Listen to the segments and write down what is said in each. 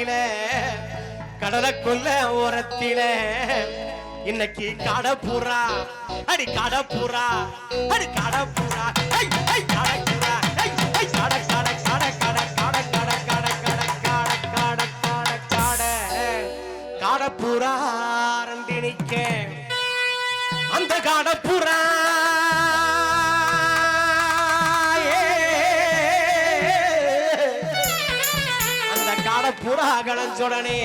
ஓரத்தில கடலக்குள்ள ஓரத்தில இன்னைக்கு கடப்புறா அடி கடப்புறா அடி கடப்புறா ஐ, ஐ, கடப்புறா ஐ, கட கட கட கட கட கட கட கட கட கட கட கட கடப்புறா நிக்க அந்த கடப்புறா புறா கணஞ்சொடனே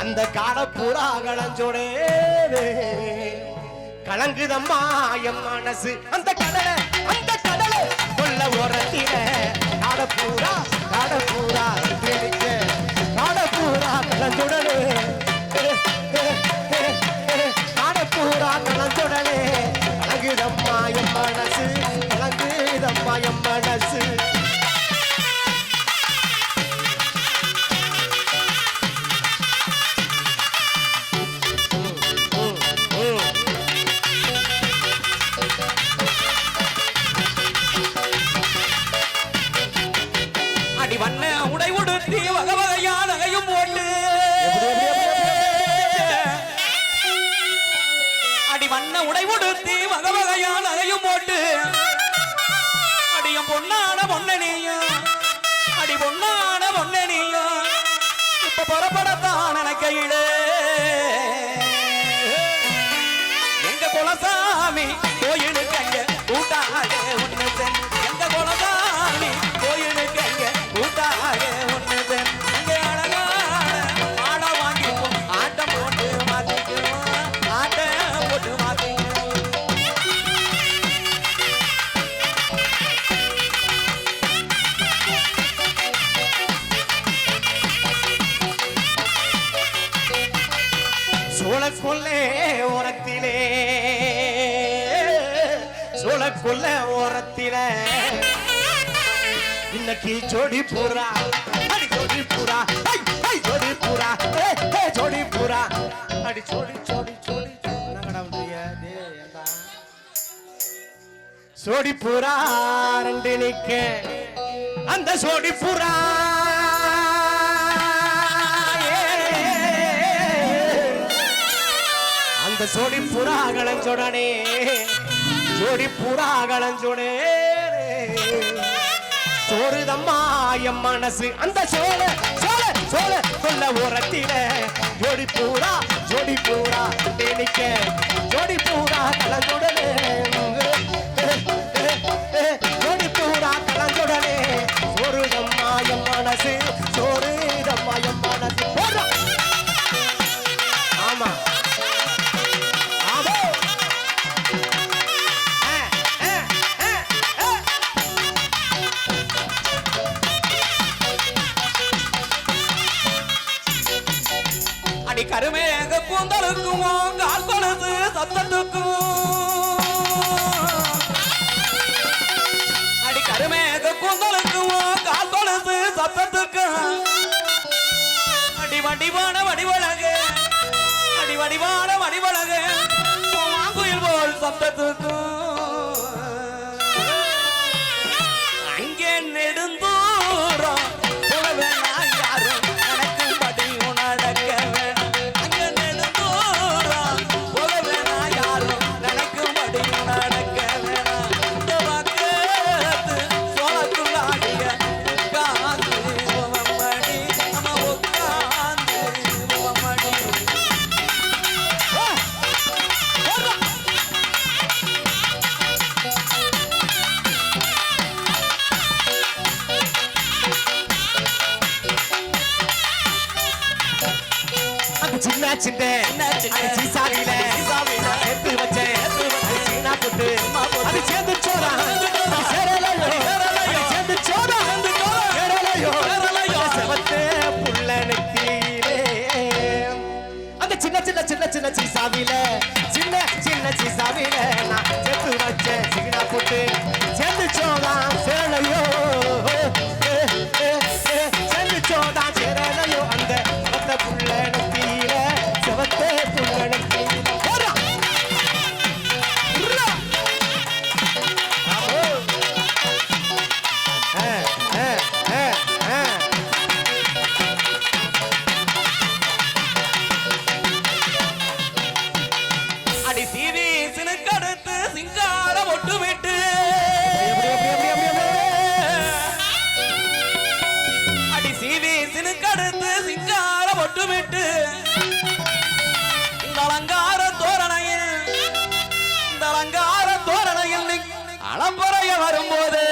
அந்த காட புறா கணஞ்சொடனே கலங்குதம்மா என் மனசு. அந்த கடலை அந்த கடலை கொல்ல உரத்தில காட பூரா காட பூரா கேளுக்க காட பூரா கலந்துடனே காட பூரா கலந்துடனே கலங்குதம்மா என் மனசு. கலங்குதம்மா என் மனசு. பொன்னனியோ அடி பொண்ணான பொன்னனியோ இப்ப புறப்படத்தான் நினைக்கையில. எங்க குலசாமி கோயில் இன்னைக்கு ஜோடி பூரா. அடி ஜோடி பூரா. ஐ, ஐ, ஜோடி பூரா. ஏ, ஏ, ஜோடி பூரா. அடி ஜோடி ஜோடி ஜோடி. என்னங்கடா பண்றீங்க? டேய், ஏன்டா? சோடி பூரா ரெண்டு நிக்க. அந்த சோடி புறா அந்த சோடி புறா கலஞ்சொடனே ஜோடி புறா கலஞ்சொடே சோறுதம்மா என் மனசு அந்த சோழ சோழ சோழ சொல்ல ஓரத்தில. ஜோடி பூரா ஜோடி பூரா நிக்க ஜோடி பூரா கலந்துடலே வடிவான வடிவழகு. அடி வடிவான வடிவழகு. மாங்குயில் போல் சத்தத்துக்கும். என்னாச்சுட்டு? அரிசி சாவியில சேர்த்து வச்சேன். சீனா போட்டு. அது சேர்ந்து சோதா சேர்ந்து சோதா அந்த சின்ன சின்ன சின்ன சின்ன சீசாவில. சின்ன சின்ன சீசாவில. நான் சேர்த்து வச்சேன். சீனா போட்டு. சேர்ந்து சோதா சேலையோ சேர்ந்து சோதா அலங்கார தோரணையில் அலம்பறைய வரும்போது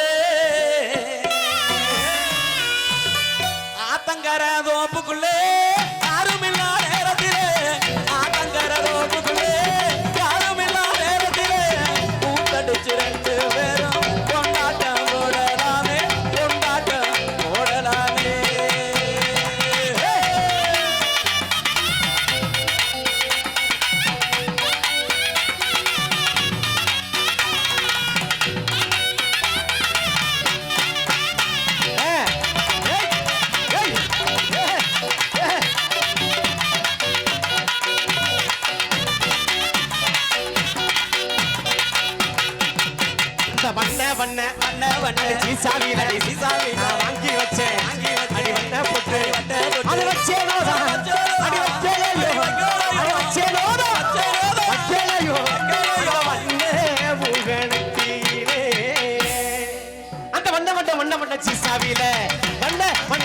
வண்ண சீசாவி அடி சீசாவி வாங்கி வச்சேன். வாங்கி வச்சேன். அடி வண்ண பொட்டு. வண்ண பொட்டு. அது வச்சேனோ அடி வச்சேனோ அடி வச்சேனோ வச்சேனோ வண்ணே புகழத்தீரே அந்த வண்ண வண்ண வண்ண வண்ண சீசாவில வண்ண வண்ண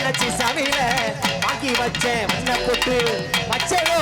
வாங்கி வச்சேன். வண்ண பொட்டு. வச்சேனோ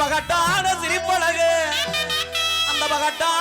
பகட்டான சிரிப்பழகு. அந்த பகட்டான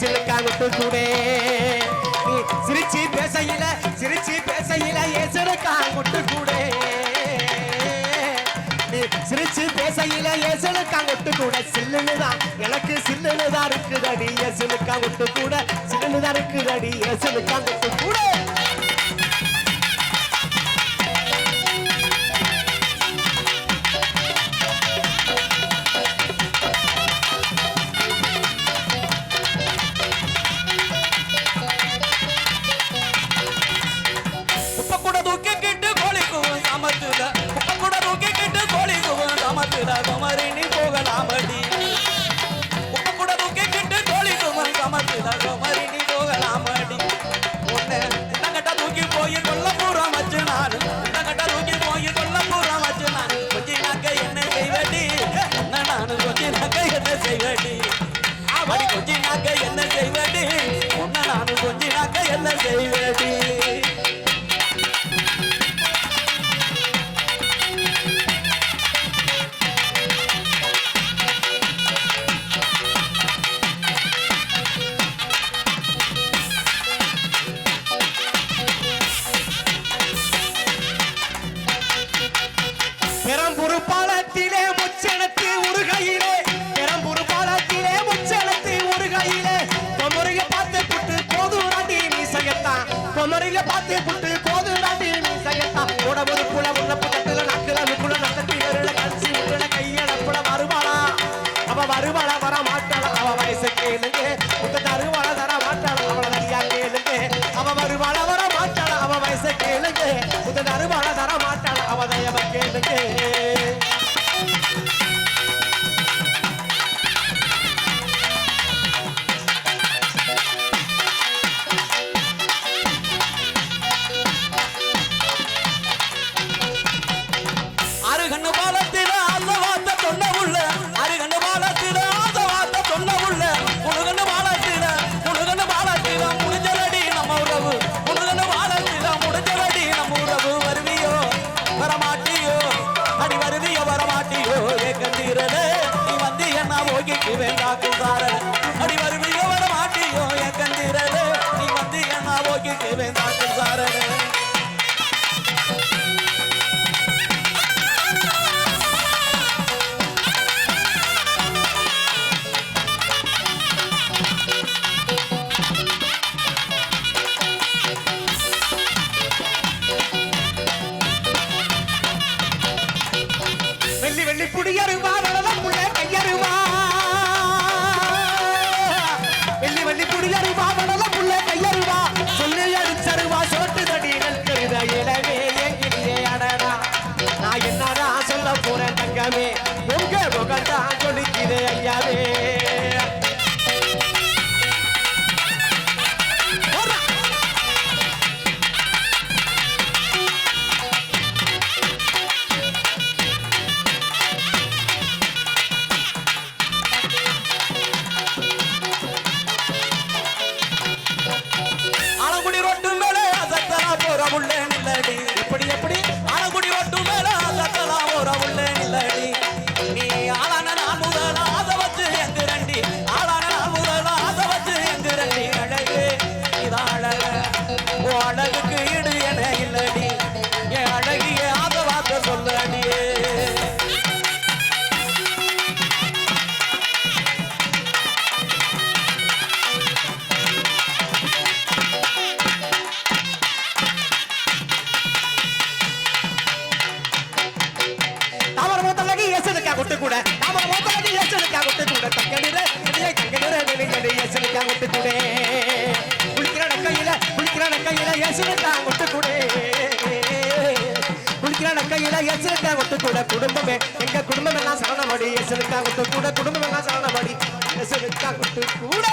சிலுக்கா விட்டு கூடே பேசையில சிரிச்சு பேசையில ஏசனுக்கா விட்டு கூடே சிரிச்சு பேசையில ஏசனுக்கா விட்டு கூட எனக்கு சில்லுனுதான் இருக்குதடி. ஏசனுக்கா விட்டு கூட சில்லுனுதான் இருக்குதடி. ஏசனுக்கா கூட. கொட்டு கூட குடும்பம் சாணபடி கூட.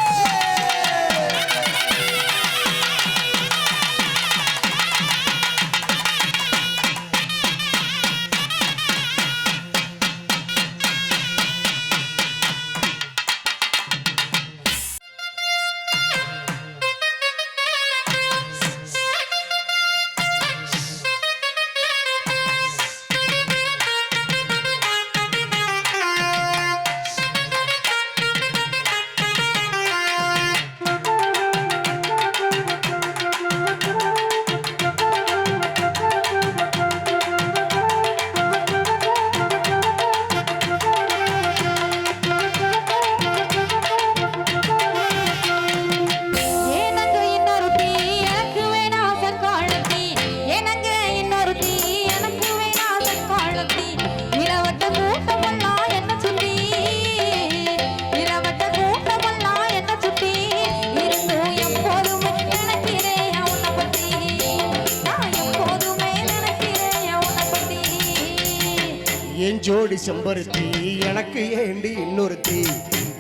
செம்பருத்தி எனக்கு ஏண்டி இன்னொருத்தி?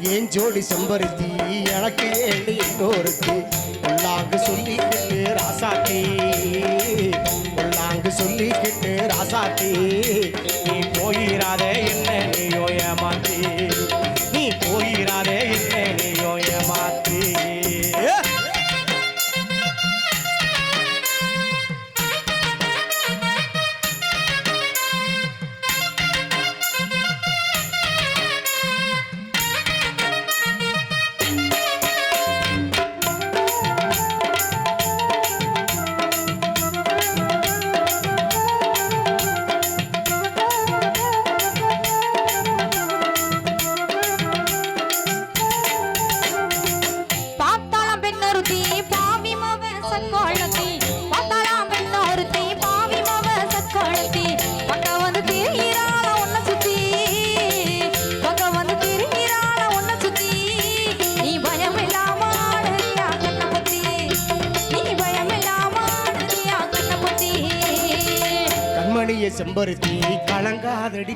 ஏன் ஜோடி செம்பருத்தி எனக்கு ஏண்டி இன்னொருத்தி? உள்ளாங்கு சொல்லிக்கிட்டு ராசாத்தி உள்ளாங்கு சொல்லிக்கிட்டு ராசாத்தி.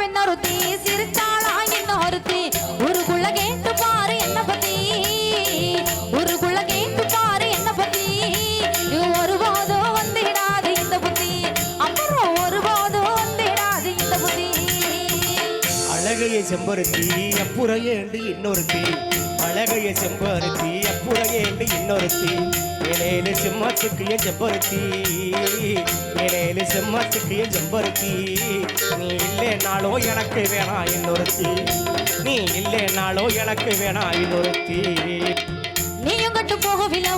பெண்ணொருத்தி சிரிச்சாளா இன்னொருத்தி? ஊருக்குள்ள கேட்டு பாரு என்ன பத்தி? ஊருக்குள்ள கேட்டு பாரு என்ன பத்தி? ஒருபோதும் வந்துடாது இந்த புத்தி. அப்புறம் ஒருபோதும் வந்துடாது இந்த புத்தி. அழகைய செம்பருத்தி அப்புறையேண்டு இன்னொருத்தி. அழகைய செம்பருத்தி அப்புறையேண்டு இன்னொருத்தி. ஏழேழு சிம்மத்துக்கு என் செம்பருத்தி? ஏழேழு சிம்மத்துக்கு என் செம்பருத்தி நீ இல்லைனாலோ எனக்கு வேணா இன்னொருத்தி. நீ இல்லைனாலோ எனக்கு வேணா இன்னொருத்தி. நீயும் கட்டு போகவில்லை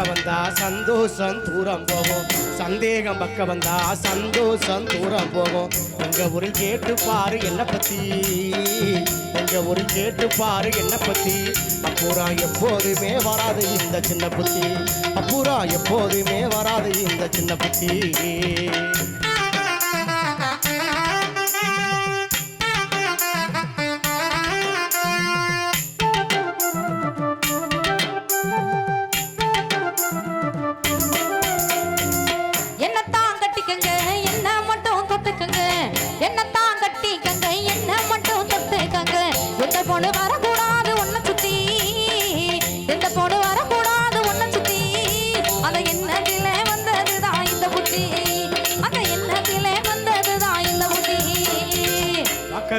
பக்க வந்தா சந்தோஷம் தூரம் போகும். சந்தேகம் பக்க வந்தா சந்தோஷம் தூரம் போகும். எங்க ஒரு கேட்டு பாரு என்ன பத்தி? எங்க ஒரு கேட்டு பாரு என்ன பத்தி? அப்புறம் எப்போதுமே வராது இந்த சின்ன புத்தி. அப்புறம் எப்போதுமே வராது இந்த சின்ன புத்தி.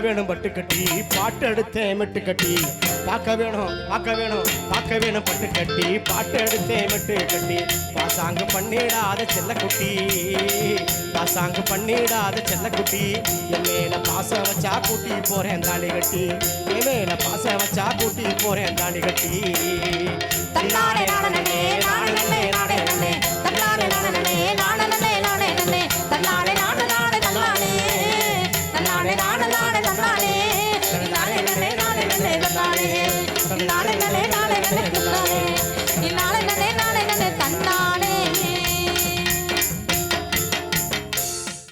வேணும் பட்டு கட்டி பாட்டு எடுத்தேன் மெட்டு கட்டி. பார்க்க வேணும் பார்க்க வேணும் பார்க்க வேணும் பட்டு கட்டி. பாட்டு எடுத்தேன் மெட்டு கட்டி. பாசாங்கு பண்ணிடாத செல்லக்குட்டி. பாசாங்கு பண்ணிடாத செல்லக்குட்டி. என் மேல பாச வச்சா கூட்டி போறேன் தாலி கட்டி. என் மேல பாச வச்சா கூட்டி போறேன் தாலி கட்டி. தன்னாரே நானே